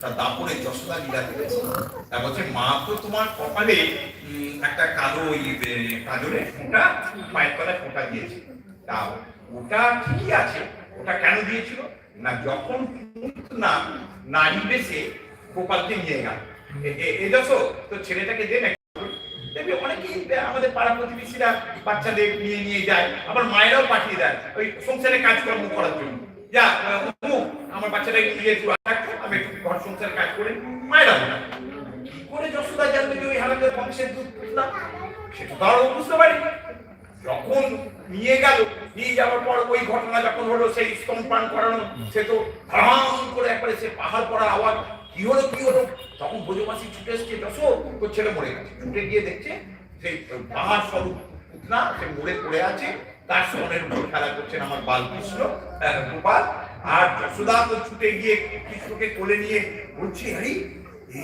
তা দাপরে যশোদা লীলাতে গেছে তা বলছে, মা তো তোমার কপালে একটা কালো ওই কাজলের ফোঁটা, পায়ের তলায় ফোঁটা দিয়েছে। তা ওটা ঠিকই আছে, ওটা কেন দিয়েছিল? না যখন না, নারী বেশে গোপালকে নিয়ে গেল। এ- যশো তো ছেলেটাকে দে না দেখবি অনেকেই আমাদের পাড়া প্রতিবেশীরা বাচ্চাদের নিয়ে নিয়ে যায়, আবার মায়েরাও পাঠিয়ে দেয় ওই সংসারে কাজকর্ম করার জন্য। যা আমার বাচ্চাটা নিয়ে আমি একটু ঘর সংসারে কাজ করে মায়েরা করে যশোদা জানবে যে ওই হারাদের বংশের দুধ পুতলাম সেটা তো আরও বুঝতে পারি। যখন নিয়ে গেল, নিয়ে যাওয়ার পর ওই ঘটনা যখন হলো, সেই স্তম্পান করানো, সে তো ধরাম করে একবারে সে পাহাড় পড়া আওয়াজ, কি হলো কি হলো? তখন ভোজমাসি ছুটে এসছে যশো তোর ছেলে মরে গেছে। ছুটে গিয়ে দেখছে সেই পাহাড় স্বরূপ পুতনা সে মরে পড়ে আছে, তার সনের উপর খেলা করছেন আমার বালকৃষ্ণ গোপাল। আর যশোদা তো ছুটে গিয়ে কৃষ্ণকে কোলে নিয়ে বলছে আরে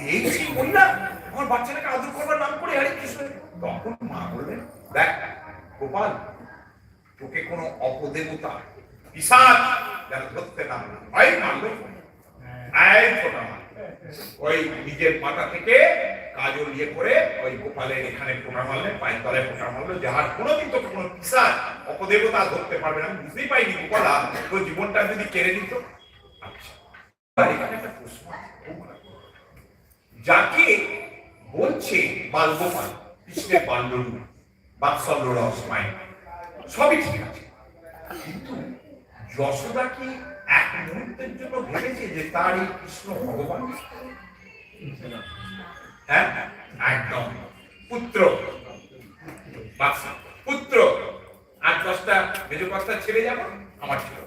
এই সেই মহিলা আমার বাচ্চাটাকে আদর করবার নাম করে আরে কৃষ্ণ তখন মা বললেন দেখ গোপাল তোকে কোনো অপদেবতা পিসাচ যেন ধরতে না। হয় মারলো। ওই নিজের মাথা থেকে কাজল ইয়ে করে ওই গোপালের এখানে ফোটা মারলে, পায়ের তলায় ফোটা মারলো যাহার কোনোদিন তো কোনো পিসাচ অপদেবতা ধরতে পারবে না। বুঝতেই পাইনি গোপালা তো জীবনটা যদি কেড়ে নিত। আচ্ছা। যাকে বলছে বালগোপাল কৃষ্ণের বাল্যরূপ, বাৎসল্য রস মায় সবই ঠিক আছে। কিন্তু যশোদা কি এক মুহূর্তের জন্য ভেবেছে যে তার এই কৃষ্ণ ভগবান? হ্যাঁ? একদম। পুত্র। পুত্র। আর দশটা মেজ কষ্টা ছেড়ে যাব আমার ছিল।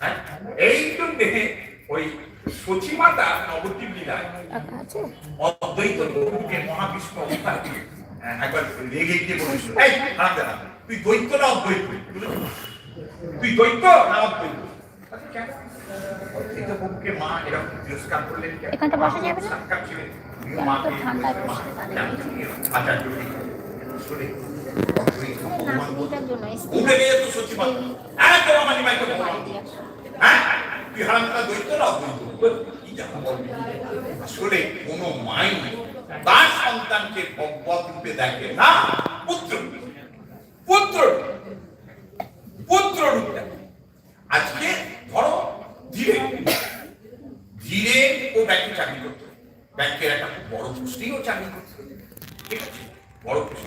হ্যাঁ? এই জন্যে ওই সচিমাতা নবদ্বীপ লীলায় অদ্বৈত মহাবিষ্ণু অবতার হ্যাঁ, একবার রেগে গিয়ে বলেছিল এই হারাম না তুই দ্বৈত না অদ্বৈত? তুই দ্বৈত না অদ্বৈত? আচ্ছা, কেন? অদ্বৈত প্রভুকে মা এরকম তিরস্কার করলেন কেন? সাক্ষাৎ ছিলেন। আসলে মাই তার সন্তানকে রূপে দেখে না পুত্র পুত্র পুত্র রূপে আজকে ধরো ধীরে ধীরে ও ব্যক্তি চাকরি ব্যাংকের একটা খুব বড় পোস্টেও চাকরি করতো ঠিক আছে? বড় পোস্ট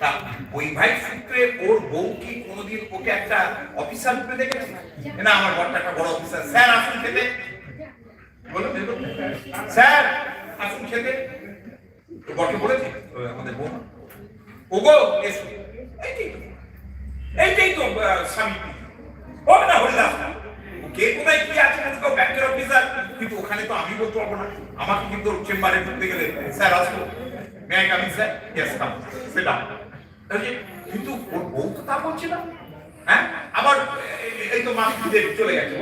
তা বৈবাহিক সূত্রে ওর বউ কি কোনোদিন ওকে একটা অফিসার রূপে দেখেছে? না, আমার বড়টা একটা বড় অফিসার। স্যার, আসুন খেতে। বলুন স্যার, আসুন খেতে। বরকে বলেছে আমাদের বউ। ওগো, এসো। এইটাই তো। এইটাই তো স্বামী হবে না হরিদাস না কে কোথায় কি আছে না তো ব্যাংকের অফিসার কিন্তু ওখানে তো আমি বলতে পারব না। আমাকে কিন্তু চেম্বারে ঢুকতে গেলে স্যার আসব। May I coming sir yes come সেটা কিন্তু ওর বউ তো তা বলছে না। হ্যাঁ? আবার এই- তো মাতৃদেবী চলে গেছে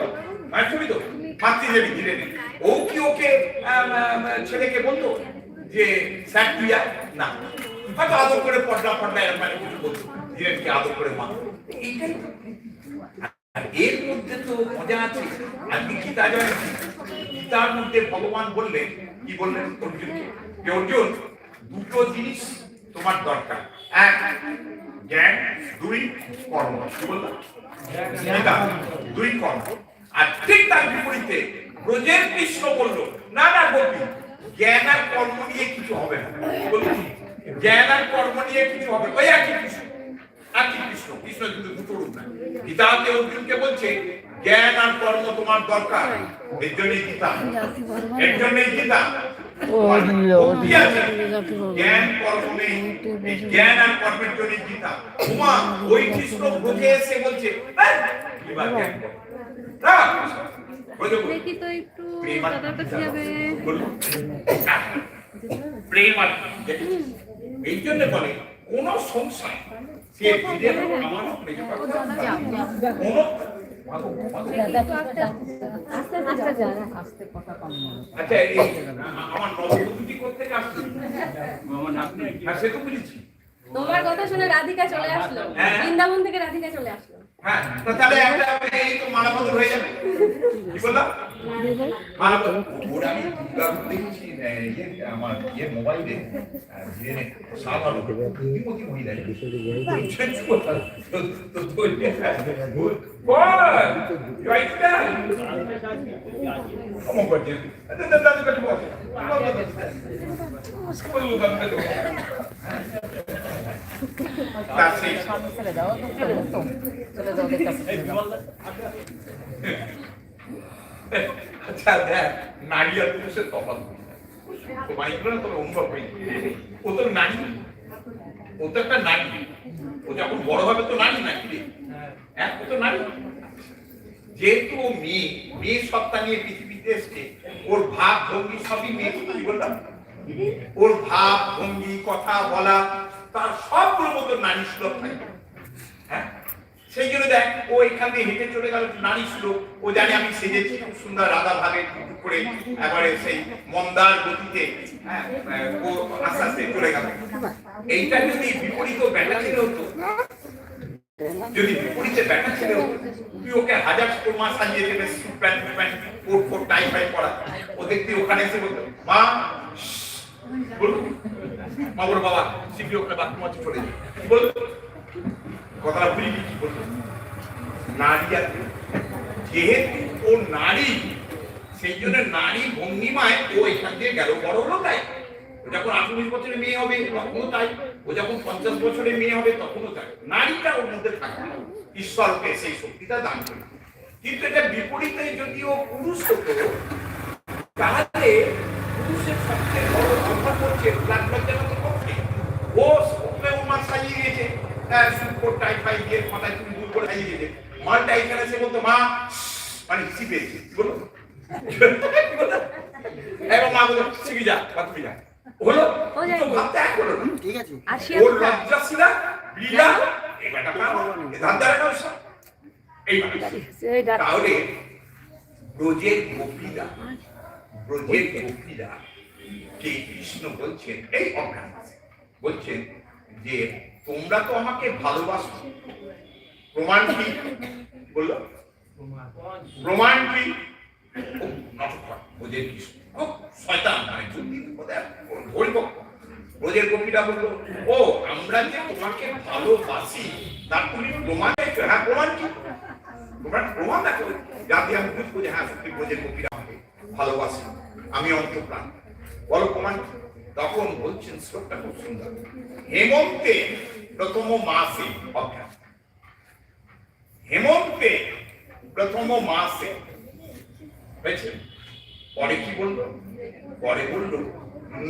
মাতৃদেবী তো। মাতৃদেবী ধীরে ধীরে। ও কি ওকে আম, আম, ছেলেকে বলতো যে স্যার তুই? না। হয়তো আদর করে পর্দা পর্দা এরকম কিছু বলতো। ধীরেনকে আদর করে মা। এইটাই তো। আর এর মধ্যে তো মজা আছে। আজকে গীতা জয় গীতার মধ্যে ভগবান বললেন কি বললেন অর্জুনকে যে অর্জুন দুটো জিনিস তোমার দরকার। এক জ্ঞান দুই কর্ম। কি বললাম? দুই কর্ম। আর ঠিক তার বিপরীতে ব্রজের কৃষ্ণ বলল না না গোপী জ্ঞান আর কর্ম নিয়ে কিছু হবে না। জ্ঞান আর কর্ম নিয়ে কিছু হবে ওই একই কৃষ্ণ। একই কৃষ্ণ। কৃষ্ণ কিন্তু দুটো রূপ না। গীতাতে অর্জুনকে বলছে জ্ঞান আর কর্ম তোমার দরকার। এর জন্যই গীতা। এর জন্যই গীতা। জ্ঞান কর্ম নেই। এই জ্ঞান আর কর্মের জন্যই গীতা। উমা ওই কৃষ্ণ ব্রজে এসে বলছে "এই, এবার জ্ঞান করো।" না, ব্রজ বলছে, দেখি তো একটু প্রেম আর দাদার কাছে যাবে বলুন। প্রেম আর এই জন্য বলে কোন সংসার সে ফিরে আমার মেজো কাকা, কোনো আচ্ছা আমার নববধূটি করতে আসছে হ্যাঁ সে তো বুঝেছি। তোমার কথা শুনে রাধিকা চলে আসলো। হ্যাঁ। বৃন্দাবন থেকে রাধিকা চলে আসলো। হ্যাঁ তো তাহলে একটা এই তো মানবন্ধ হয়ে যাবে। কি বললাম মানবন্ধ ওরা আমি দেখছি ইয়ে, আমার ইয়ে মোবাইলে আহ, সাধারণ বিমতি মহিলা তো তো তো বল। রাইট না কম করছে দাদা দাদা কাছে বল। বল দাদা আচ্ছা দেখ নারী আর পুরুষের তফাৎ তোমার না তবে অনুভব হয়নি ও তো নারী। ও তো একটা নারী। ও যখন বড় হবে তো নারী নাকি রে? হ্যাঁ ও তো নারী। যেহেতু মেয়ে মেয়ে সত্তা নিয়ে পৃথিবীতে এসছে ওর ভাব ভঙ্গি সবই মেয়ে। বললাম? ওর ভাব ভঙ্গি কথা বলা তার সবগুলোর মতো নারী সুলভ থাকে। সেই জন্য দেখ, ও এখান দিয়ে হেঁটে চলে গেল, নারী শ্লোক ও জানে আমি সেজেছি, খুব সুন্দর রাধা ভাবে করে এবারে সেই মন্দার গতিতে হ্যাঁ ও আস্তে আস্তে চলে গেল। এইটা যদি বিপরীত ব্যাটা ছেলে হতো, যদি বিপরীতে ব্যাটা ছেলে তুই ওকে হাজার মা সাজিয়ে দেবে suit pant pant coat coat tie phi পরা। ও দেখতে ওখানে এসে বলতো, মা বলুন মা বাবা শিখবি ওখানে বাথরুম আছে, চলে যাবে কি বলতো? কথাটা বুঝলি কি বলতো? নারী কি? যেহেতু ও নারী, সেই জন্য নারী ভঙ্গিমায় ও এখান দিয়ে গেল। বড় হলো তাই। ও যখন আঠারোশ বছরের মেয়ে হবে, তখনও তাই। ও যখন পঞ্চাশ বছরের মেয়ে হবে, তখনও তাই। নারীটা ওর মধ্যে থাকবে ঈশ্বরকে সেই শক্তিটা দান করে কিন্তু এটা বিপরীতে যদি ও পুরুষ হতো, তাহলে পুরুষের সবচেয়ে বড় তফাৎ হচ্ছে ব্লাড লজ্জাটা তো ও ওকে সাজিয়ে দিয়েছে। হ্যাঁ সুপর টাই দিয়ে মাথায় তুমি দূর করে সাজিয়ে দিয়েছে মালটা এখানে এসে বলতো মা মানে হিসি বলো এবং মা বলে শিখে যা বা তুমি যা হলো তো ভাবতে এক হলো ঠিক আছে। ওর লজ্জা ছিল বিড়া এই বেটা পাবো এ ধান দ্বারা নয় সব। এই তাহলে ব্রজের গোপীরা ব্রজের গোপীরা কে কৃষ্ণ বলছেন এই অজ্ঞান বলছেন যে তোমরা তো আমাকে ভালোবাসো। প্রমাণ কি? বলল? প্রমাণ কি? খুব শয়তান মানে ব্রজের বলল, ও, আমরা যে তোমাকে ভালোবাসি তুমি হ্যাঁ প্রমাণ কি? তোমরা প্রমাণ যাতে আমি বুঝব হ্যাঁ ভালোবাসে। আমি অন্তপ্রাণ। বলো প্রমাণ তখন বলছেন শ্লোকটা খুব সুন্দর। হেমন্তে প্রথম মাসে অজ্ঞান হেমন্তে প্রথম মাসে। হয়েছে? পরে কি বলল? পরে বলল,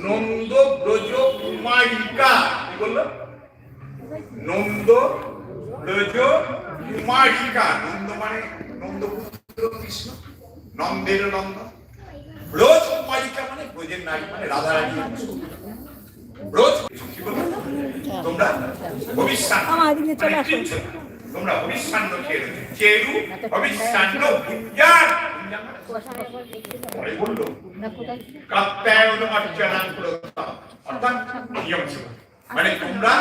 নন্দ ব্রজ কুমারিকা। কি বলল? নন্দ ব্রজ কুমারিকা। নন্দ মানে নন্দপুত্র কৃষ্ণ? নন্দের নন্দ। ব্রজ কুমারিকা মানে ব্রজের নারী মানে রাধা কি বলব তোমরা ভবিষ্যান্ন মানে আসো। কিচ্ছু না। তোমরা ভবিষ্যান্ন খেয়ে চেরু ভবিষ্যান্ন ভুঞ্জান পরে বলল কাত্যায়ন অর্চনান অর্থাৎ নিয়ম ছিল। মানে তোমরা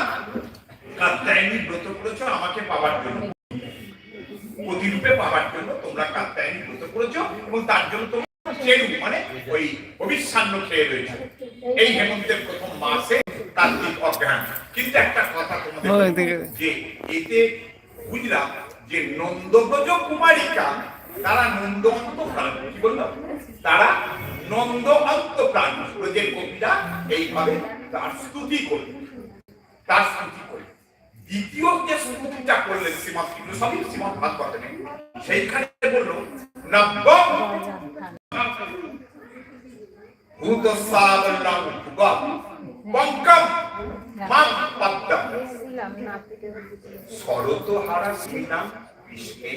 কাত্যায়নী ব্রত করেছ আমাকে পাওয়ার জন্য। প্রতিরূপে পাওয়ার জন্য তোমরা কাত্যায়নী ব্রত করেছ এবং তার জন্য মানে ওই অবিচ্ছান্ন খেয়ে রয়েছে। এই হেমন্তের প্রথম মাসে কার্তিক অজ্ঞান। কিন্তু একটা কথা তোমাদের যে এতে বুঝলাম যে নন্দব্রজ কুমারিকা তারা নন্দ অন্ত প্রাণ কি বললাম তারা নন্দ অন্ত প্রাণ ব্রজের কবিরা এইভাবে তার স্তুতি করল তার স্তুতি দ্বিতীয় যে স্তুতিটা করলেন শ্রীমৎ কিন্তু সবই শ্রীমৎ ভাগবত সেইখানে বলল নব্বম ভূত সাবলম ভুগম পঙ্কম মাম পদ্মম শরত হারা শ্রীনাম কৃষ্ণে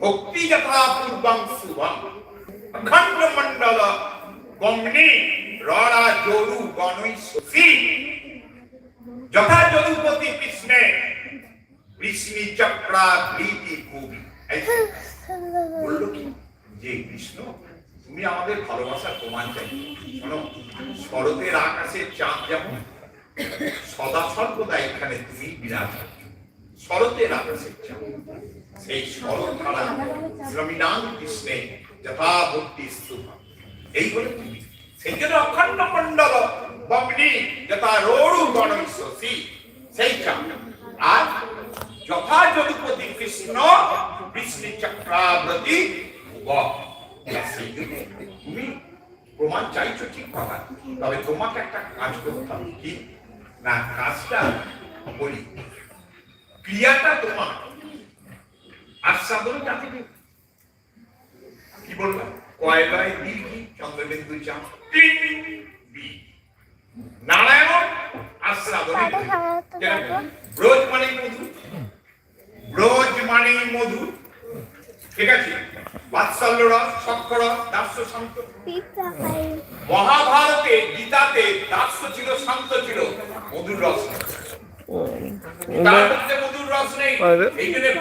ভক্তি যথা পূর্বং শুভম অখণ্ড মণ্ডল গমনি রড়া জরু গণই শশী যথা যদুপতি কৃষ্ণে কৃষ্ণি চক্রা ভীতি কবি বলল কি যে কৃষ্ণ তুমি আমাদের ভালোবাসার প্রমাণ চাই। শোনো, শরতের আকাশের চাঁদ যেমন, সদা সর্বদা এখানে তুমি বিরাজ করছ। শরতে রাখছে সেই শরৎ ধারা শ্রমিনাং কৃষ্ণে যথা ভক্তি স্তূপা। এই হলো তুমি। সেই জন্য অখণ্ড মণ্ডল বগ্নি যথা সেই চাপ আর যথা যদুপতি কৃষ্ণ কৃষ্ণ চক্রাবতী তুমি প্রমাণ চাইছো ঠিক কথা তবে তোমাকে একটা কাজ করতে হবে কি? না কাজটা বলি ক্রিয়াটা তোমার। আস্বাদনটা তুমি কি? বললাম কয়লায় দীর্ঘি চন্দ্রবিন্দু চাপ। নারায়ণ আস্বাদনে যেরকম ব্রজ মানে মধু। ব্রজ মানে মধু। ঠিক আছে? বাৎসল্য রস সক্ষ রস দাস্য শান্ত মহাভারতে গীতাতে দাস্য ছিল শান্ত ছিল মধুর রস মধুর রস নেই।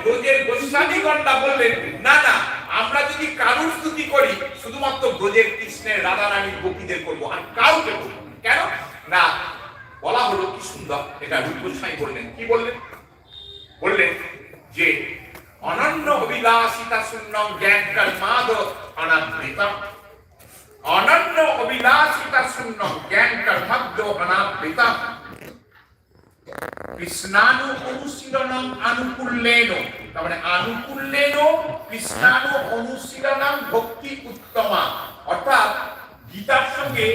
ব্রজের বললেন না না আমরা যদি কারুর স্তুতি করি শুধুমাত্র ব্রজের কৃষ্ণের রাধা রানীর গোপীদের করব আর কাউকে করব কেন? না বলা হলো কি সুন্দর এটা রূপ গোস্বামী বললেন। কি বললেন? বললেন যে অনন্য অভিলাষিতা শূন্য জ্ঞান কর্মাদ অনাবৃতম। অনন্য অভিলাষিতা শূন্য জ্ঞান কর্মদ্য অনাবৃতম কৃষ্ণানু অনুশীলনম আনুকূল্যেন মানে আনুকূল্যেন কৃষ্ণানু অনুশীলনম ভক্তি উত্তমা। অর্থাৎ গীতার সঙ্গে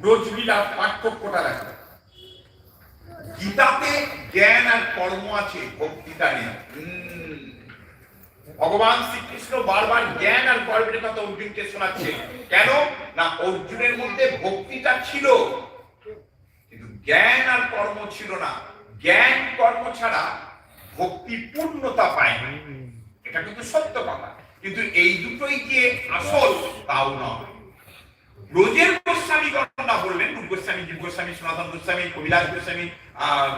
ব্রজলীলা পার্থক্যটা দেখা। গীতাতে জ্ঞান আর কর্ম আছে, ভক্তিটা নেই। ভগবান শ্রীকৃষ্ণ বারবার জ্ঞান আর কর্মের কথা অর্জুনকে শোনাচ্ছে। কেন? না, অর্জুনের মধ্যে ভক্তিটা ছিল, কিন্তু জ্ঞান আর কর্ম ছিল না। জ্ঞান, কর্ম ছাড়া ভক্তি পূর্ণতা পায়নি। এটা কিন্তু সত্য কথা। কিন্তু এই দুটোই যে আসল? তাও নয়। ব্রজের গোস্বামী গণনা বললেন, রূপ গোস্বামী, জীব গোস্বামী, সনাতন গোস্বামী কবিরাজ গোস্বামী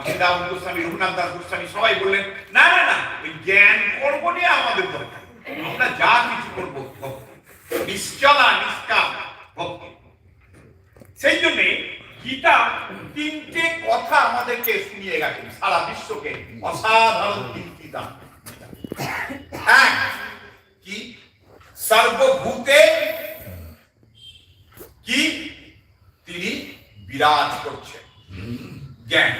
বৃন্দাবন গোস্বামী, রঘুনাথ দাস গোস্বামী, সবাই বললেন, না না না, ওই জ্ঞান করব নিয়ে আমাদের দরকার। আমরা যা কিছু করব নিশ্চলা, নিষ্কাম, ভক্তি। সেই জন্য গীতা তিনটে কথা আমাদেরকে শুনিয়ে গেছে সারা বিশ্বকে। অসাধারণ তিনটি দান। এক, কি? সর্বভূতে কি? তিনি বিরাজ করছেন। জ্ঞান।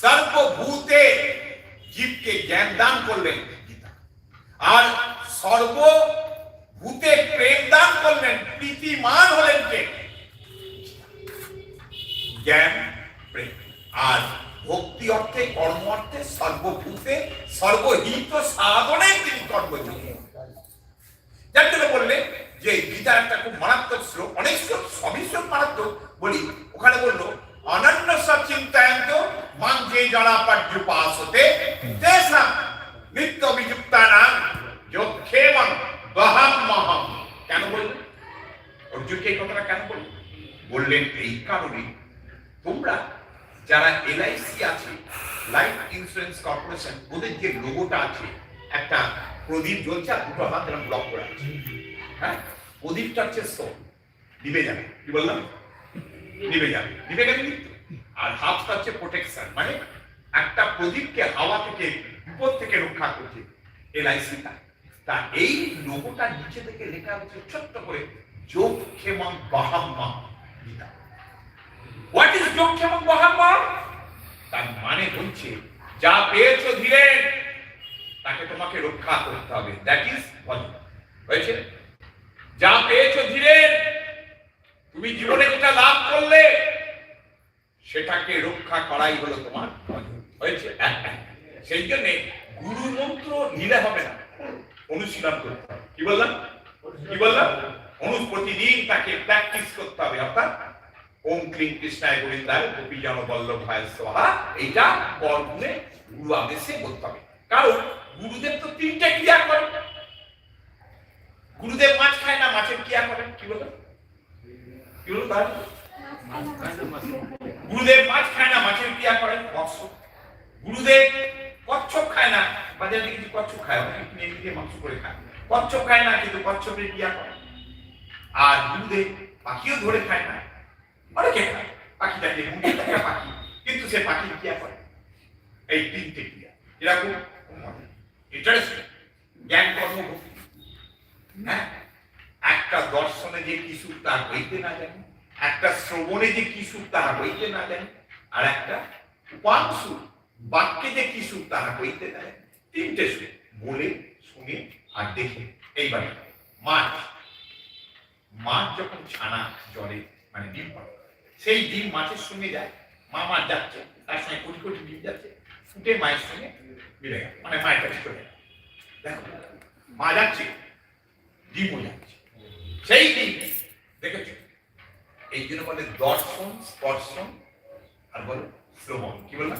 সর্বভূতে জীবকে জ্ঞান দান করলেন গীতা। আর সর্বভূতে প্রেম দান করলেন, প্রীতিমান হলেন কে? জ্ঞান, প্রেম। আর ভক্তি অর্থে, কর্ম অর্থে, সর্বভূতে, সর্বহিত সাধনে তিনি কর্মযোগী। যার জন্য বললে যে গীতার একটা খুব মারাত্মক শ্লোক, অনেক শ্লোক, সবই শ্লোক মারাত্মক, বলি, ওখানে বলল, অনন্য সচিন্তায়ন্ত মান যে যারা পাঠ্যপাসতে তেসাম নিত্য বিযুক্তানাং যোক্ষেমং দহাম মহম। কেন বললেন অর্জুনকে এই কথাটা কেন বললেন বললেন, এই কারণে তোমরা যারা এলআইসি আছে, লাইফ ইন্স্যুরেন্স কর্পোরেশন, ওদের যে লোগোটা আছে, একটা প্রদীপ জ্বলছে আর দুটো হাত ব্লক করে আছে। প্রদীপটা হচ্ছে সোল নিভে যাবে। কি বললাম? নিভে যাবে। নিভে গেলে আর হাতটা হচ্ছে প্রোটেকশন মানে একটা প্রদীপকে হাওয়া থেকে, বিপদ থেকে রক্ষা করছে। এলআইসি তা তা এই লোগোটা নিচে থেকে লেখা হচ্ছে ছোট্ট করে যোগ ক্ষেমং বাহাম্মা গীতা। হোয়াট ইজ যোগ ক্ষেমং বাহাম্মা তার মানে হচ্ছে, যা পেয়েছ ধীরে, তাকে তোমাকে রক্ষা করতে হবে। That is bhajan. হয়েছে? যা পেয়েছ ধীরে, তুমি জীবনে যেটা লাভ করলে, সেটাকে রক্ষা করাই হলো তোমার হয়েছে। সেই জন্য গুরু মন্ত্র নিলে হবে না, অনুশীলন করতে হবে। কি বললাম? কি বললাম? অনু প্রতিদিন তাকে প্র্যাকটিস করতে হবে, অর্থাৎ ওম ক্লিং কৃষ্ণায় গোবিন্দায় গোপী জন বল্লভায় সোহা এইটা কর্মে গুরু আদেশে বলতে হবে। কারণ গুরুদেব তো তিনটে ক্রিয়া করেন। গুরুদেব মাছ খায় না, মাছের করেন কি বলো? কি বলো? তাহলে? গুরুদেব মাছ খায় না, মাছের ক্রিয়া করেন গুরুদেব কচ্ছপ খায় না, বাজারে কিছু কচ্ছপ খায় মাংস করে খায়। কচ্ছপ খায় না, কিন্তু কচ্ছপের ক্রিয়া করে আর গুরুদেব পাখিও ধরে খায় না, অনেকে খায়। পাখিটাকে মুখে থাকে পাখি, কিন্তু সে পাখির ক্রিয়া করে এই তিনটে ক্রিয়া। এরকম ইন্টারেস্টিং জ্ঞান কর্মভক্তি হ্যাঁ একটা দর্শনে যে কি সুখ তা হইতে না জানি, একটা শ্রবণে যে কি সুখ তাহা হইতে না জানি, আর একটা উপাংশু বাক্যে যে কি সুখ তাহা হইতে না জানি, তিনটে সুখ, বলে, শুনে আর দেখে। এইবার মাছ। মাছ যখন ছানা জলে মানে ডিম পাড়ে, সেই ডিম মাছের সঙ্গে যায়, মা মাছ যাচ্ছে, তার সঙ্গে কোটি কোটি ডিম যাচ্ছে, ফুটে মায়ের সঙ্গে মিলে গেল মানে মায়ের কাছে চলে গেল। দেখো, মা যাচ্ছে ডিমও যাচ্ছে সেই ডিম দেখেছ? এই জন্য বলে দর্শন, স্পর্শন, আর বলো শ্রবণ। কি বললাম?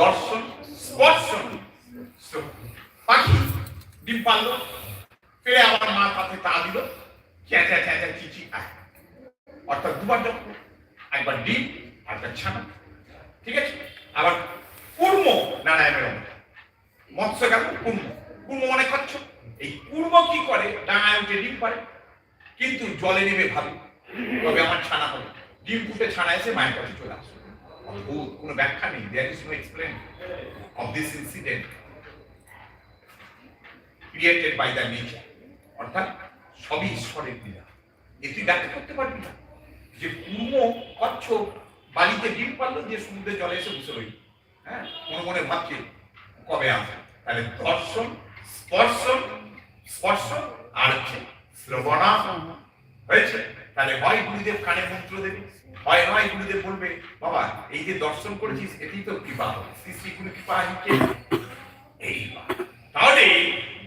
দর্শন, স্পর্শন, শ্রবণ। পাখি ডিম পারল ফিরে আমার মা পাতে তা দিল। চেঁচা চেঁচা চিচি অর্থাৎ দুবার যখন একবার ডিম আর ছানা। ঠিক আছে? আবার কুর্ম, নারায়ণের মৎস্য গেল কুর্ম। কুর্ম মানে খাচ্ছ। এই কুর্ম কি করে? ডাঙায় উঠে ডিম পারে কিন্তু জলে নেমে ভাবে, তবে আমার ছানা হবে ডিম ফুটে ছানা এসে মায়ের কাছে চলে আসে অদ্ভুত, কোনো ব্যাখ্যা নেই। There is no explain of this incident created by the nature অর্থাৎ সবই ঈশ্বরের লীলা এ তুই ব্যাখ্যা করতে পারবি না। যে কুর্ম কচ্ছপ, বালিতে ডিম পারল যে সমুদ্রে জলে এসে বসে রইল। হ্যাঁ? মনে মনে ভাবছে, কবে আসবে? তাহলে দর্শন, স্পর্শন স্পর্শ আর হচ্ছে হয়েছে? তাহলে হয় গুরুদেব কানে মন্ত্র দেবে। হয় নয়, গুরুদেব বলবে, বাবা, এই যে দর্শন করেছিস, এতেই তো কৃপা শ্রী শ্রী গুরু কৃপা হিকে এইবার। তাহলে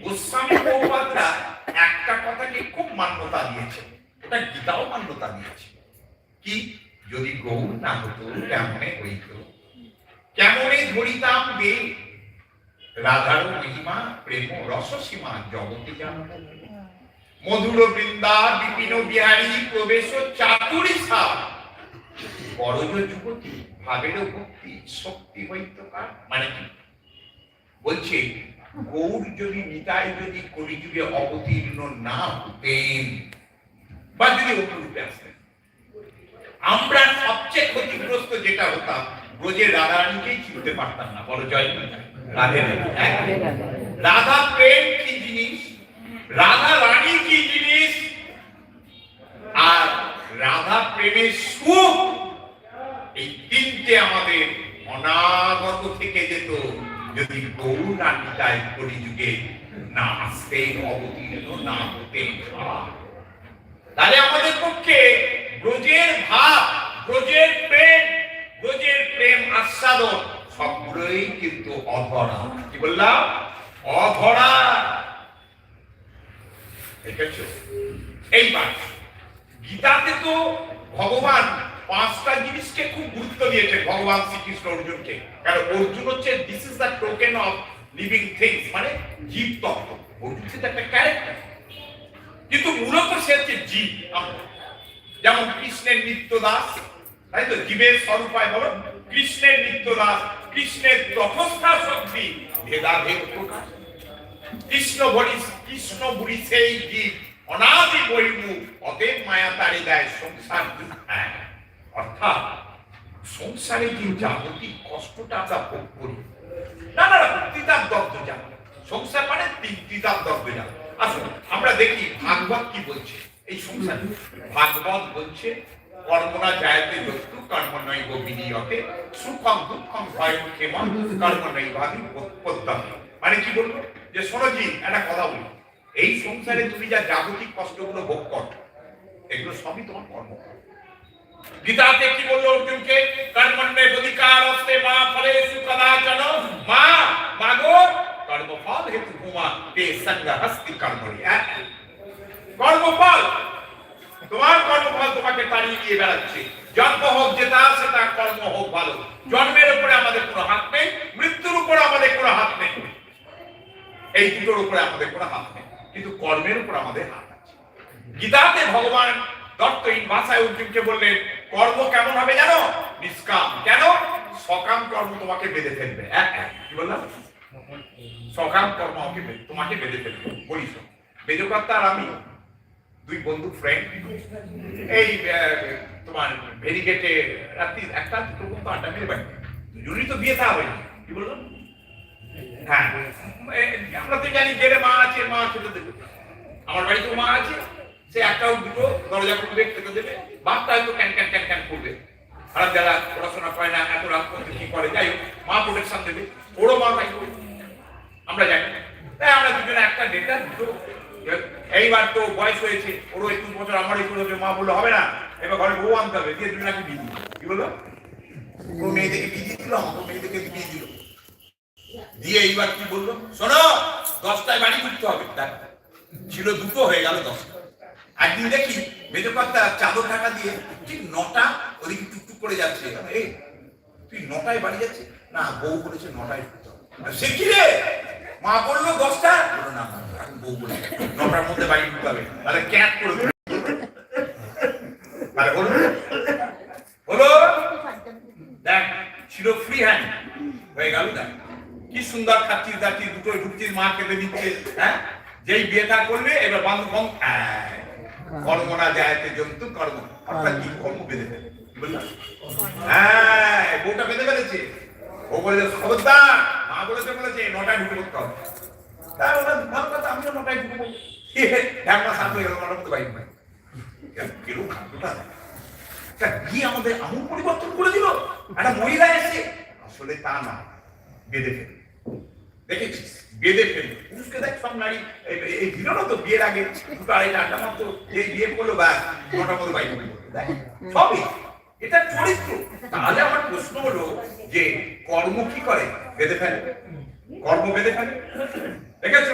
গোস্বামী প্রভুপাদরা একটা কথাকে খুব মান্যতা দিয়েছে। ওটা গীতাও মান্যতা দিয়েছে। কি? যদি গৌর না হতো, কেমনে হইত? কেমনে ধরিতাম বে? রাধার মহিমা, প্রেম রসসীমা জগতে জানো। মধুর বৃন্দা বিপিন বিহারী প্রবেশ চাতুরি সার বড়জ যুবতী, ভাবের ভক্তি, শক্তি হইতকার মানে কি? বলছে, গৌর যদি নিতাই যদি কলিযুগে অবতীর্ণ না হতেন, বা যদি অন্যরূপে আসতেন। আমরা সবচেয়ে ক্ষতিগ্রস্ত যেটা হতাম, ব্রজের রাধারানীকেই চিনতে পারতাম না। বলো জয়। রাধে প্রেম কি জিনিস? রাধা রানী কি জিনিস? আর রাধা প্রেমের সুখ এই তিনটে আমাদের অনাগত থেকে যেত যদি কলিযুগে না আসতে অবতীর্ণ না হতে তাহলে আমাদের পক্ষে ব্রজের ভাব ব্রজের প্রেম ব্রজের প্রেম আস্বাদন। সবগুলোই কিন্তু অধরা। কি বললাম? অধরা। দেখেছ? এইবার, গীতাতে তো ভগবান পাঁচটা জিনিসকে খুব গুরুত্ব দিয়েছে ভগবান শ্রীকৃষ্ণ অর্জুনকে। কারণ অর্জুন হচ্ছে this is the token of living things মানে জীব তত্ত্ব। অর্জুন হচ্ছে একটা ক্যারেক্টার কিন্তু মূলত সে হচ্ছে জীব। যেমন কৃষ্ণের নিত্য দাস, তাই তো? জীবের স্বরূপায় বলো, কৃষ্ণের নিত্য দাস। কৃষ্ণের তপস্থা শক্তি ভেদাভেদ প্রকাশ। কৃষ্ণ ভরি কৃষ্ণ বুড়ি সেই জীব অনাদি বহির্মুখ অতএব মায়া তাড়ি দেয় সংসার অর্থাৎ সংসারে যে জাগতিক কষ্টটা আমরা ভোগ করি, নানা রকম তিতাব দগ্ধ যান সংসার মানে তিতাব দগ্ধ যান আসুন, আমরা দেখি ভাগবত কি বলছে? এই সংসার ভাগবত বলছে কর্মনা জায়তে দস্তু কর্ম নৈব বিনিয়তে সুখম দুঃখম ভয় ক্ষেমম কর্ম নৈবাদি পদ্মামি মানে কি বলব? যে শোনো জি, একটা কথা বলি। এই সংসারে তুমি যা জাগতিক কষ্টগুলো ভোগ করো, এগুলো সবই তোমার কর্ম। গীতাতে কি বলল অর্জুনকে? কর্মণ্যে অধিকার অস্তে মা ফলে সুকদাচন মা মাগো কর্মফল হেতু ভূমা, তে সঙ্গ হস্তি কর্মণি কর্মফল তোমার কর্মফল তোমাকে তাড়িয়ে দিয়ে বেড়াচ্ছে। জন্ম হোক যেটা সেটা কর্ম হোক ভালো। জন্মের উপরে আমাদের কোনো হাত নেই, মৃত্যুর উপরে আমাদের কোনো হাত নেই। এই দুটোর উপরে আমাদের কোনো হাত নেই। কিন্তু কর্মের উপর আমাদের হাত আছে। গীতাতে ভগবান দত্তহীন ভাষায় অর্জুনকে বললেন, কর্ম কেমন হবে জানো? নিষ্কাম। কেন? সকাম কর্ম তোমাকে বেঁধে ফেলবে। কি বললাম? সকাম কর্ম আমাকে তোমাকে বেঁধে ফেলবে। বলিস বেদকর্তা আর আমি দুই বন্ধু ফ্রেন্ড এই তোমার ভেরিগেটে রাত্রি একটা পর্যন্ত আড্ডা মেরে বাড়ি। দুজনই তো বিয়ে থা হয়নি, কি বললাম হ্যাঁ আমরা তো জানি মা আছে মা আমার মা আছে, সে একটাও দুটো, দরজা খুলবে, খেতে দেবে বাপটা হয়তো ক্যান ক্যান ক্যান ক্যান করবে। আর যারা পড়াশোনা করে না, এত রাত পর্যন্ত কি করে, যাই হোক, মা প্রোটেকশন দেবে, ওরও মা তাই আমরা জানি। তাই আমরা দুজনে একটা ডেটা দুটো এইবার তো বয়স হয়েছে। ওরও একুশ বছর আমার একুশ বছর মা বলল হবে না। এবার ঘরে বউ আনতে হবে। দিয়ে দুজনে বিয়ে দিল কি বলল? ও মেয়েদেরকে বিয়ে আমার মেয়েদেরকে বিয়ে দিল। দিয়ে এইবার কি বলল? শোনো দশটায় বাড়ি করতে হবে। দেখ, ছিল দুটো হয়ে গেল দশটা। একদিন দেখি মেজো কর্তা চাদর ঢাকা দিয়ে ঠিক নটা ওদিকে টুকটুক করে যাচ্ছে। এই তুই নটায় বাড়ি যাচ্ছিস? না বউ বলেছে নটায় ঢুকতে হবে। সে কি রে? মা বলল দশটা? বলল না না, এখন বউ বলে নটার বাড়ি ঢুকতে হবে তাহলে ক্যাট করে দেবে। তাহলে হলো হলো দেখ, ছিল ফ্রি হ্যান্ড হয়ে গেল, দেখ। কি সুন্দর খাচ্ছিস দাচ্ছিস দুটোই ঢুকছিস, মা দিচ্ছে হ্যাঁ? যেই বিয়েটা এবার বন্ধ কর্ম না যায়তে জন্তু কর্ম। অর্থাৎ কি, কর্ম বেঁধে ফেলে। হ্যাঁ বউটা বেঁধে ফেলেছে। ও বলেছে, খবরদার। মা বলেছে বলেছে, নটায় ঢুকে পড়তে হবে। ওরা ভালো কথা, আমিও নটায় ঢুকে পড়ব ঢাকনা হয়ে গেল বাইক নাই কীরকম খাদ্যটা কি আমাদের আমূল পরিবর্তন করে দিল একটা মহিলা এসে আসলে তা না বেঁধে ফেলে দেখেছিস বেঁধে ফেলে পুরুষকে দেখ সব নারী এই- দিল তো বিয়ের আগে দুটো আড়াইটা আড্ডা মারতো এই বিয়ে করল বা নটার মধ্যে বাইক দেখ সবই এটা চরিত্র তাহলে আমার প্রশ্ন হলো যে কর্ম কি করে বেঁধে ফেলে কর্ম বেঁধে ফেলে দেখেছ?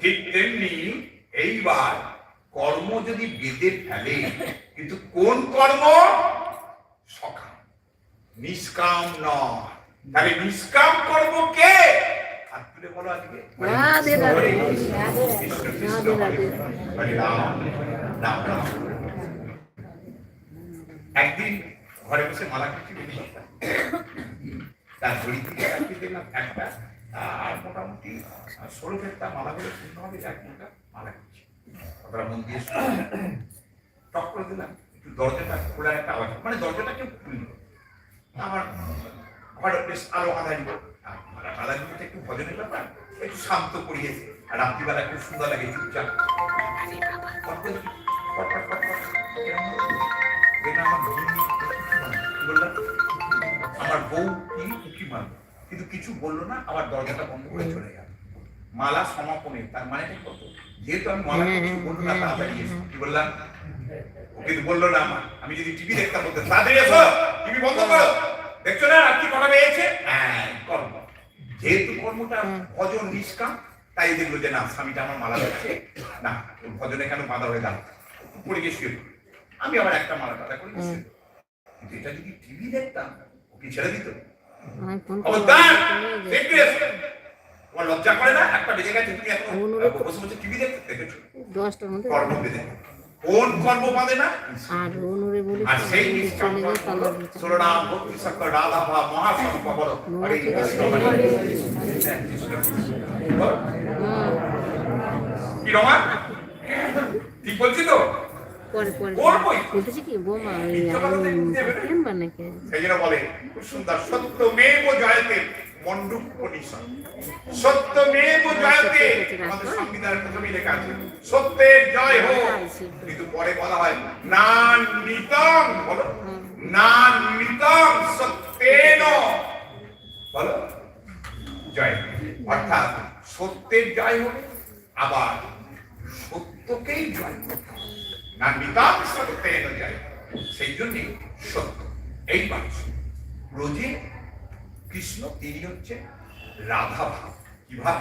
ঠিক তেমনি এইবার কর্ম যদি বেঁধে ফেলে কিন্তু কোন কর্ম? সকাম। নিষ্কাম নয়। তাহলে নিষ্কাম কর্ম কে? বলো আজকে। একদিন ঘরে বসে মালা কিছু তার ঘড়ি থেকে একটা আর মোটামুটি ষোলো ফেরটা মালা করে পূর্ণ হবে এক ঘণ্টা মালা করছি। কথাটা মন দিয়ে। টক করে দিলাম, একটু দরজাটা খোলার একটা আওয়াজ মানে দরজাটা কেউ খুলল আমার ঘরে বেশ আলো আদায় আদায় করতে একটু ভজনের ব্যাপার একটু শান্ত করিয়েছে আর রাত্রিবেলা খুব সুন্দর লাগে চুপচাপ। আমার বউ কি উঁকি মারলো? কিন্তু কিছু বলল না আবার দরজাটা বন্ধ করে চলে গেল। মালা সমাপনে তার মানে কত যেহেতু আমি মালা কিছু বলল না তাড়াতাড়ি এসো। কি বললাম? ও কিন্তু বলল না আমার। আমি যদি টিভি দেখতাম বলতে তাড়াতাড়ি এসো টিভি বন্ধ করো। দেখছ না রাত্রি কটা পেয়েছে হ্যাঁ কর্ম। যেহেতু কর্মটা ভজন নিষ্কাম তাই দেখল যে না স্বামীটা আমার মালা দিচ্ছে না ভজনে কেন বাধা হয়ে দাঁড়াচ্ছে পড়ে গিয়ে শুয়ে আমি আবার একটা মালা টালা করে কিন্তু এটা যদি টিভি দেখতাম ও কি ছেড়ে দিত? দশটার মধ্যে কোন কর্ম না? আর অনুরে বলি আর সেই নিষ্কাম সুরনাম ভক্তি রাধা বলো হরে কৃষ্ণ। কি রমা ঠিক বলছি তো? পরে পরে। বলতেছি কি বোমা ওই মিথ্যা কথা আমি দেখতে যাবে। না? কেন বানাকে সেই জন্য বলে খুব সুন্দর সত্যমেব জয়তে মণ্ডুক পরিষদ সত্যমেব জয়তে আমাদের সংবিধানের প্রথমেই লেখা আছে সত্যের জয় হোক। কিন্তু পরে বলা হয় না নিতং বলো। না নিতং সত্যেন। বলো। জয় অর্থাৎ সত্যের জয় হোক আবার সত্যকেই জয় করতে হবে। না নিতাম সত্যেন জয় সেই জন্যই সত্য, এই মানুষ। রোজে কৃষ্ণ, তিনি হচ্ছে রাধা ভাব। কি ভাব?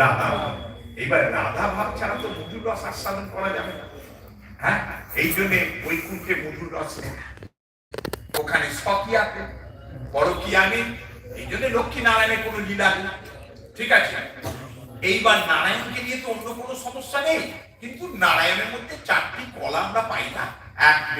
রাধা ভাব। এবার রাধা ভাব ছাড়া তো মধুর রস আস্বাদন করা যাবে না। হ্যাঁ? এই জন্যে বৈকুণ্ঠে মধুর রস নেই। ওখানে সকিয়াতে পরকিয়া নেই এই জন্য লক্ষ্মী নারায়ণের কোনো লীলা নেই। ঠিক আছে? এইবার নারায়ণকে নিয়ে তো অন্য কোনো সমস্যা নেই। কিন্তু নারায়ণের মধ্যে চারটি কলা আমরা পাই না। এক